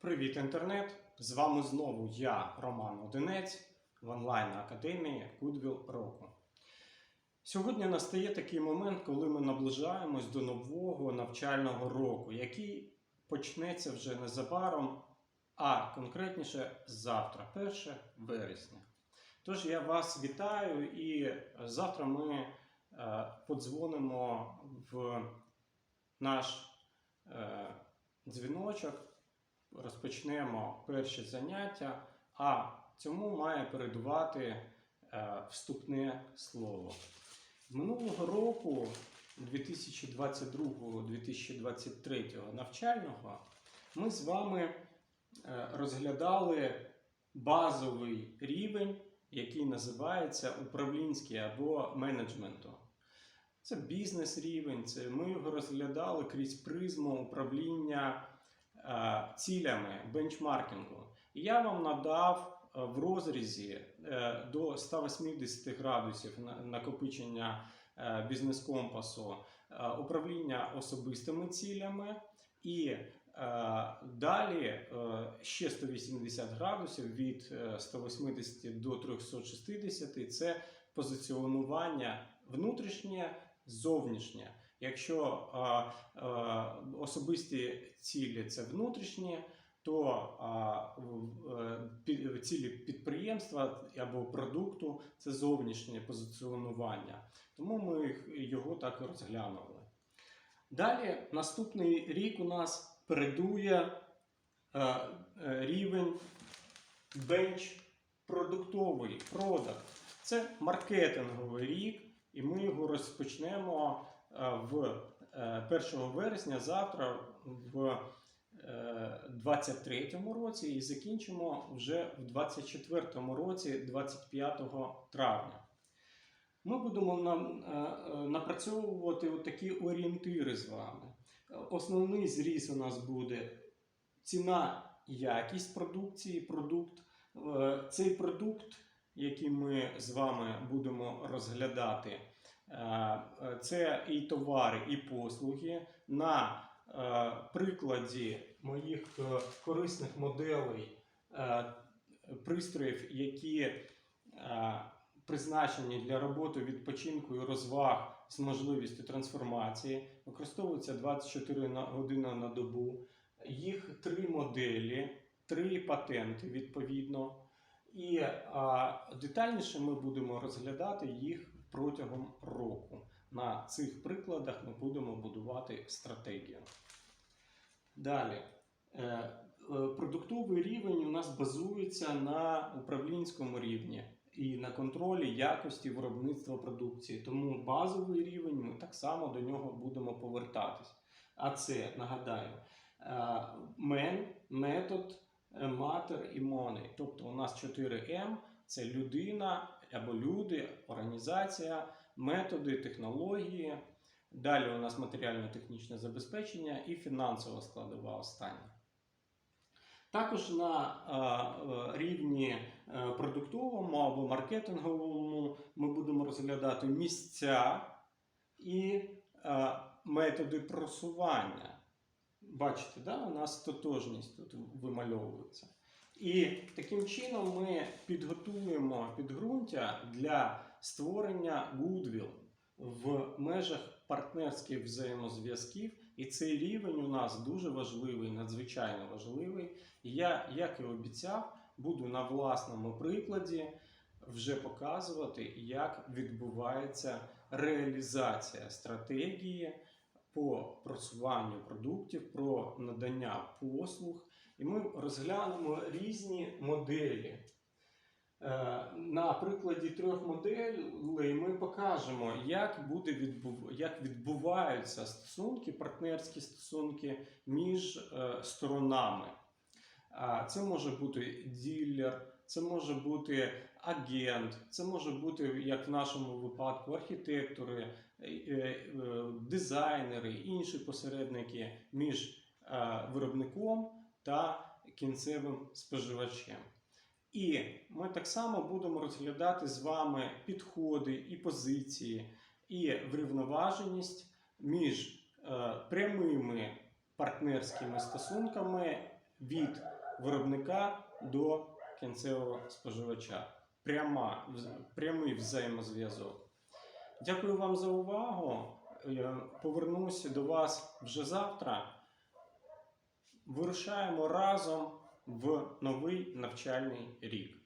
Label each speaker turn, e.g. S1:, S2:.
S1: Привіт, інтернет! З вами знову я, Роман Одинець, в онлайн-академії Goodwill Року. Сьогодні настає такий момент, коли ми наближаємось до нового навчального року, який почнеться вже незабаром, а конкретніше завтра, 1 вересня. Тож я вас вітаю і завтра ми е, подзвонимо в наш е, дзвіночок розпочнемо перші заняття, а цьому має передувати е, вступне слово. Минулого року, 2022-2023 навчального, ми з вами е, розглядали базовий рівень, який називається управлінський або менеджменту. Це бізнес рівень, це ми його розглядали крізь призму управління е, цілями бенчмаркінгу. Я вам надав е, в розрізі е, до 180 градусів на- накопичення е, бізнес-компасу управління особистими цілями і далі ще 180 градусів від е, 180 до 360 це позиціонування внутрішнє, зовнішнє. Якщо е, е, особисті цілі це внутрішні, то а, е, цілі підприємства або продукту це зовнішнє позиціонування. Тому ми їх- його так і розглянули. Далі наступний рік у нас передує е, е, рівень бенч продуктовий продакт. Це маркетинговий рік, і ми його розпочнемо в е, 1 вересня завтра в 23-му році і закінчимо вже в 24-му році, 25 травня. Ми будемо е, е, напрацьовувати такі орієнтири з вами. Е, Основний зріз у нас буде ціна, якість продукції, продукт. Е, Цей продукт, який ми з вами будемо розглядати, е, е, це і товари, і послуги. На е, прикладі моїх е, корисних моделей е, пристроїв, які е, призначені для роботи відпочинку і розваг з можливістю трансформації, використовуються 24 години на добу. Їх три моделі, три патенти відповідно. І детальніше ми будемо розглядати їх протягом року. На цих прикладах ми будемо будувати стратегію. Далі. Е, е, Продуктовий рівень у нас базується на управлінському рівні і на контролі якості виробництва продукції. Тому базовий рівень ми так само до нього будемо повертатись. А це нагадаю, е, мен, метод, матер і money. Тобто у нас 4 М це людина або люди, організація, методи, технології. Далі у нас матеріально-технічне забезпечення і фінансова складова остання. Також на е, е, рівні е, продуктовому або маркетинговому ми будемо розглядати місця і методи просування. Бачите, да? у нас тотожність тут вимальовується. І таким чином ми підготуємо підґрунтя для створення Goodwill в межах партнерських взаємозв'язків. І цей рівень у нас дуже важливий, надзвичайно важливий. Я, як і обіцяв, буду на власному прикладі вже показувати, як відбувається реалізація стратегії по просуванню продуктів, про надання послуг. І ми розглянемо різні моделі. Е, На прикладі трьох моделей ми покажемо, як, буде відбув... як відбуваються стосунки, партнерські стосунки між е, сторонами. Це може бути ділер, це може бути агент, це може бути, як в нашому випадку, архітектори, е, дизайнери, інші посередники між виробником та кінцевим споживачем. І ми так само будемо розглядати з вами підходи і позиції, і врівноваженість між е, прямими партнерськими стосунками від виробника до кінцевого споживача. Пряма, прямий взаємозв'язок. Дякую вам за увагу. Е, Повернуся до вас вже завтра. Вирушаємо разом в новий навчальний рік.